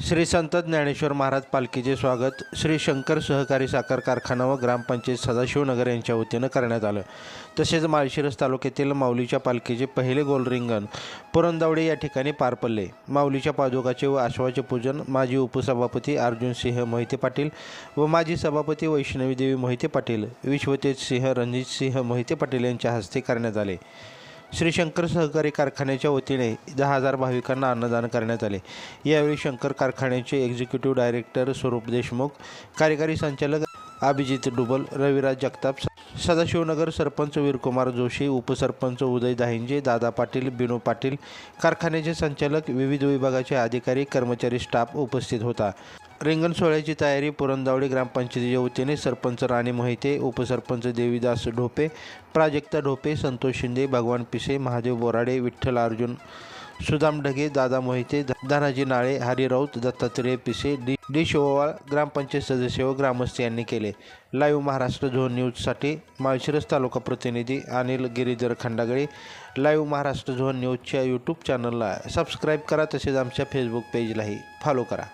श्री संत ज्ञानेश्वर महाराज पालखीचे स्वागत. श्री शंकर सहकारी साखर कारखाना व ग्रामपंचायत सदाशिवनगर यांच्या वतीनं करण्यात आलं. तसेच माळशिरस तालुक्यातील माऊलीच्या पालखीचे पहिले गोल रिंगण पुरंदावडे या ठिकाणी पार पडले. माऊलीच्या पादुकाचे व आश्वाचे पूजन माजी उपसभापती अर्जुन सिंह मोहिते पाटील व माजी सभापती वैष्णवी देवी मोहिते पाटील विश्वतेज सिंह रणजित सिंह मोहिते पाटील यांच्या हस्ते करण्यात आले. श्री शंकर सहकारी कारखान्याच्या वतीने दहा हजार भाविकांना अन्नदान करण्यात आले. यावेळी शंकर कारखान्याचे एक्झिक्युटिव्ह डायरेक्टर स्वरूप देशमुख कार्यकारी संचालक अभिजित डुबल रविराज जगताप सदाशिवनगर सरपंच वीरकुमार जोशी उपसरपंच उदय दाहिंजे दादा पाटील बिनू पाटील कारखान्याचे संचालक विविध विभागाचे अधिकारी कर्मचारी स्टाफ उपस्थित होता. रिंगण सोहळ्याची तयारी पुरंदावडी ग्रामपंचायतीच्या वतीने सरपंच राणी मोहिते उपसरपंच देवीदास ढोपे प्राजक्ता ढोपे संतोष शिंदे भगवान पिसे महादेव बोराडे विठ्ठल अर्जुन सुदाम ढगे दादा मोहिते धनाजी नाळे हरी राऊत दत्तात्रेय पिसे डी डी शिववाळ ग्रामपंचायत सदस्य व ग्रामस्थ यांनी केले. लाईव्ह महाराष्ट्र झोन न्यूजसाठी माळशिरस तालुका प्रतिनिधी अनिल गिरीधर खंडागळे. लाईव्ह महाराष्ट्र झोन न्यूजच्या यूट्यूब चॅनलला सबस्क्राईब करा तसेच आमच्या फेसबुक पेजलाही फॉलो करा.